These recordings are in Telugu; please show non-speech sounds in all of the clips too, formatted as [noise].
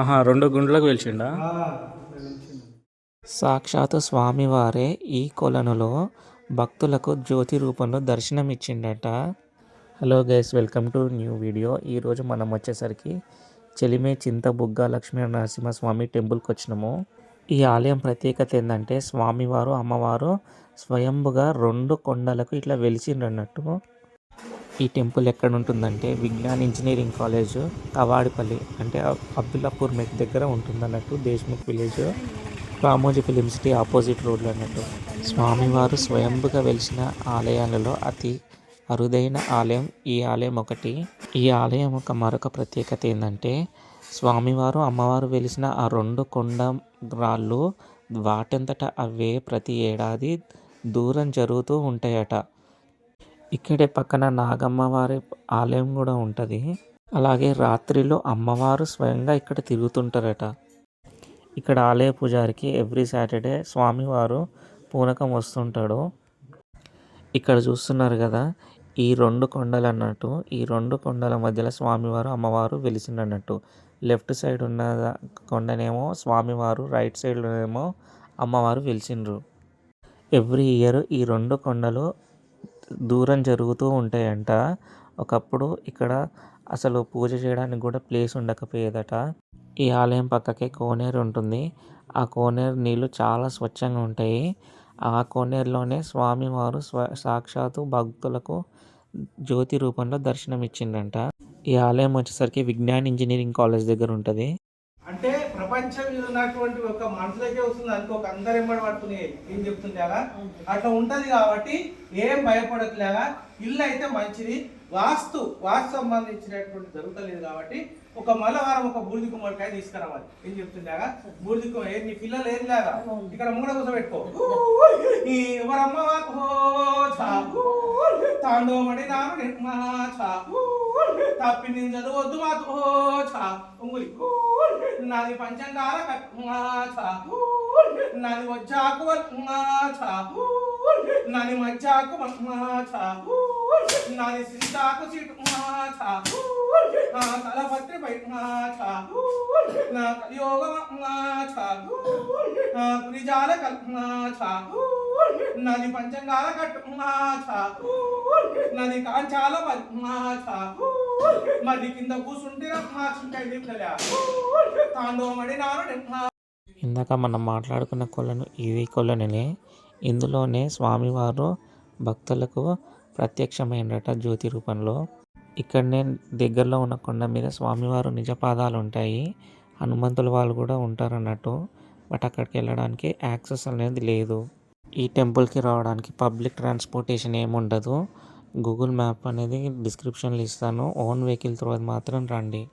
ఆహా రెండు గుండ్లకు వెలిచిండా. సాక్షాత్తు స్వామివారే ఈ కొలనులో భక్తులకు జ్యోతి రూపంలో దర్శనమిచ్చిండట. Hello guys welcome to new video ఈరోజు మనం వచ్చేసరికి చెలిమే చింతబుగ్గ లక్ష్మీ నరసింహస్వామి టెంపుల్కి వచ్చినాము. ఈ ఆలయం ప్రత్యేకత ఏంటంటే స్వామివారు అమ్మవారు స్వయంభుగా రెండు కొండలకు ఇట్లా వెలిసిండ్రన్నట్టు ఈ టెంపుల్ ఎక్కడ ఉంటుందంటే విజ్ఞాన్ ఇంజనీరింగ్ కాలేజ్ కవాడిపల్లి అంటే అబ్దుల్లాపూర్ మెట్ దగ్గర ఉంటుంది అన్నట్టు Deshmukh village. Ramoji film city opposite రోడ్లో అన్నట్టు. స్వామివారు స్వయంభుగా వెలిసిన ఆలయాలలో అతి అరుదైన ఆలయం ఈ ఆలయం ఒకటి. ఈ ఆలయం ఒక మరొక ప్రత్యేకత ఏంటంటే స్వామివారు అమ్మవారు వెలిసిన ఆ రెండు కొండ రాళ్ళు వాటంతట అవే ప్రతి ఏడాది దూరం జరుగుతూ ఉంటాయట. ఇక్కడే పక్కన నాగమ్మ వారి ఆలయం కూడా ఉంటుంది. అలాగే రాత్రిలో అమ్మవారు స్వయంగా ఇక్కడ తిరుగుతుంటారట. ఇక్కడ ఆలయ పూజారికి ఎవ్రీ సాటర్డే స్వామివారు పూనకం వస్తుంటాడు. ఇక్కడ చూస్తున్నారు కదా ఈ రెండు కొండలు అన్నట్టు ఈ రెండు కొండల మధ్యలో స్వామివారు అమ్మవారు వెలిసిండన్నట్టు. లెఫ్ట్ సైడ్ ఉన్న కొండనేమో స్వామివారు రైట్ సైడ్లోనేమో అమ్మవారు వెలిసిండ్రు. ఎవ్రీ ఇయర్ ఈ రెండు కొండలు దూరం జరుగుతూ ఉంటాయంట. ఒకప్పుడు ఇక్కడ అసలు పూజ చేయడానికి కూడా ప్లేస్ ఉండకపోయేదట. ఈ ఆలయం పక్కకే కోనేరు ఉంటుంది. ఆ కోనేరు నీళ్ళు చాలా స్వచ్ఛంగా ఉంటాయి. ఆ కోనేరులోనే స్వామివారు స్వ సాక్షాత్తు భక్తులకు జ్యోతి రూపంలో దర్శనం ఇచ్చిందంట ఈ ఆలయం వచ్చేసరికి విజ్ఞాన్ ఇంజనీరింగ్ కాలేజ్ దగ్గర ఉంటుంది. ప్రపంచం ఉన్నటువంటి ఒక మనుషులకే వస్తుంది అనుకోక అందరు ఎంబడి పడుతుంది ఏం చెప్తుండేలా అట్లా ఉంటది కాబట్టి ఏం భయపడట్లేగా ఇల్లు అయితే మంచిది వాస్తు వాస్తు సంబంధించినటువంటి జరుగుతలేదు కాబట్టి ఒక మలవారం ఒక బూడిది కుమ్మడికాయ తీసుకురావాలి. ఏం చెప్తుండేగా బూడిది కుమ్మ ఏ నీ పిల్లలు ఏం లేదా ఇక్కడ ముంగడ కూర్చోబెట్టుకో [laughs] ఈ ఎవరమ్మ. తాండవమడి నాను నిర్మా ఛా. తప్పి నేను చదవద్దు మాతో ఛా. ఉంగులి నాది పంచంగాల కట్మా ఛా. నాది వచ్చాకు వల్మా ఛా. నాది మజ్జాకు మల్మా ఛా. నాది సింతాకు సిటుమా ఛా. నా తలపత్రి బయటమా ఛా. నా కలియోగమా ఛా. నా గురిజాల కల్పమా ఛా. నది పంచంగాల కట్టుమా నది కాంచాల పల్మా కింద కూసుంటే తాండవమడి నాను ఇందాక మనం మాట్లాడుకున్న కొలను ఇవి కొలనునే ఇందులోనే స్వామివారు భక్తులకు ప్రత్యక్షమైనట జ్యోతి రూపంలో. ఇక్కడనే దగ్గరలో ఉన్న కొండ మీద స్వామివారు నిజపాదాలు ఉంటాయి హనుమంతుల వాళ్ళు కూడా ఉంటారు అన్నట్టు బట్ అక్కడికి వెళ్ళడానికి యాక్సెస్ అనేది లేదు. ఈ టెంపుల్కి రావడానికి పబ్లిక్ ట్రాన్స్పోర్టేషన్ ఏమి ఉండదు గూగుల్ మ్యాప్ అనేది డిస్క్రిప్షన్లో ఇస్తాను. ఓన్ వెహికల్ తర్వాత మాత్రం రండి.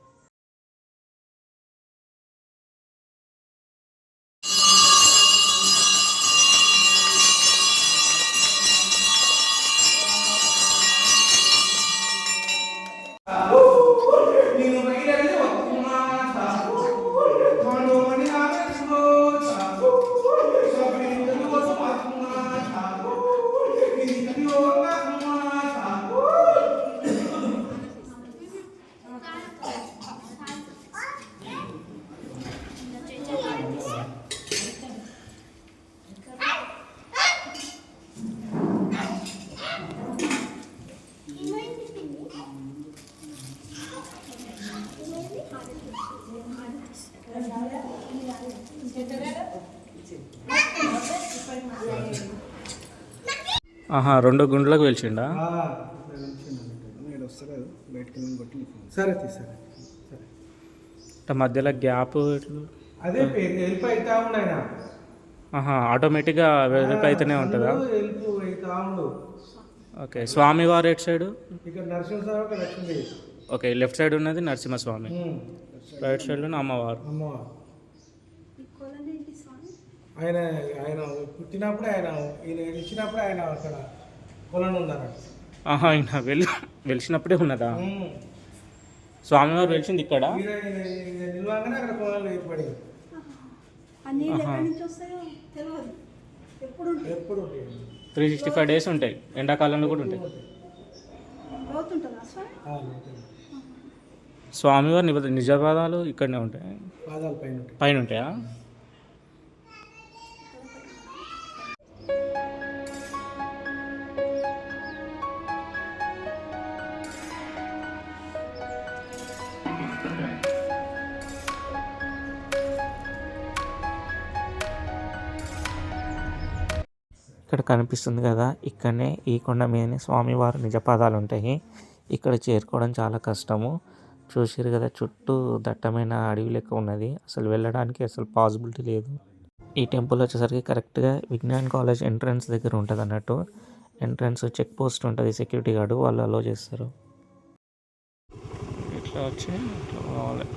ఆహా రెండు గుండ్లకు వెలిచిండా? సరే సరే. మధ్యలో గ్యాప్ అదే హెల్ప్ అవుతా ఉండు ఆయన. ఆహా ఆటోమేటిక్గా ఉంటుందా? హెల్ప్ అవుతా ఉండు. ఓకే స్వామివారు ఎటు సైడు? ఇక్కడ నరసింహస్వామి ఓకే లెఫ్ట్ సైడ్ ఉన్నది నరసింహస్వామి. రైట్ సైడ్లో అమ్మవారు. అమ్మవారు. ఆయన ఆయన పుట్టినప్పుడే ఆయన ఈయన ఇచ్చినప్పుడే ఆయన అక్కడ కొలను ఉందన్నట్టు ఆహా ఆయన వెళ్ళి వెలిసినప్పుడే ఉన్నదా? స్వామివారు వెలిసింది ఇక్కడ? నిలవగానే అక్కడ కొలను ఏర్పడింది. ఆ నీళ్ళు ఎక్కడి నుంచి వస్తాయో తెలియదు ఎప్పుడు ఉంటాయి ఎప్పుడు ఉంటాయి త్రీ సిక్స్టీ ఫైవ్ డేస్ ఉంటాయి. ఎండాకాలంలో కూడా ఉంటాయి లోతుంటుందా స్వామి ఆ, ఉంటుంది. స్వామివారి నిబ నిజపాదాలు ఇక్కడనే ఉంటాయి? పాదాల పైన ఉంటాయి. పైన ఉంటాయా ఇక్కడ కనిపిస్తుంది కదా ఇక్కడనే ఈ కొండ మీదనే స్వామివారి నిజపాదాలు ఉంటాయి. ఇక్కడ చేరుకోవడం చాలా కష్టము. చూసారు కదా చుట్టూ దట్టమైన అడవి లెక్క ఉన్నది. అసలు వెళ్ళడానికి అసలు పాసిబిలిటీ లేదు. ఈ టెంపుల్ వచ్చేసరికి కరెక్ట్గా విజ్ఞాన్ కాలేజ్ ఎంట్రన్స్ దగ్గర ఉంటుంది అన్నట్టు. ఎంట్రన్స్ చెక్ పోస్ట్ ఉంటుంది సెక్యూరిటీ గార్డు వాళ్ళు అలో చేస్తారు. ఇట్లా వచ్చి ఇట్లా పోవాలి?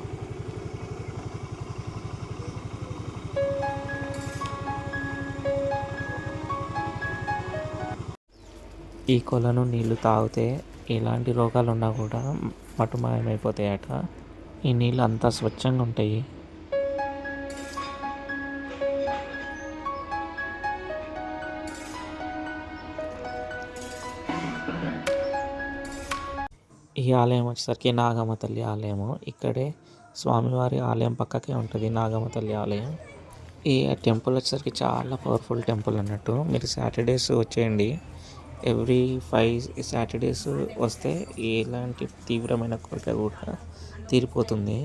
ఈ కొలను నీళ్ళు తాగితే ఎలాంటి రోగాలు ఉన్నా కూడా మటుమాయమైపోతాయట. ఈ నీళ్ళు అంతా స్వచ్ఛంగా ఉంటాయి ఈ ఆలయం వచ్చేసరికి నాగమ్మ తల్లి ఆలయము. ఇక్కడే స్వామివారి ఆలయం పక్కకే ఉంటుంది నాగమ్మ తల్లి ఆలయం. ఈ టెంపుల్ వచ్చేసరికి చాలా పవర్ఫుల్ టెంపుల్ అన్నట్టు. మీరు సాటర్డేస్ వచ్చేయండి. ఎవ్రీ ఫైవ్ సాటర్డేస్ వస్తే ఎలాంటి తీవ్రమైన కోరిక కూడా తీరిపోతుంది.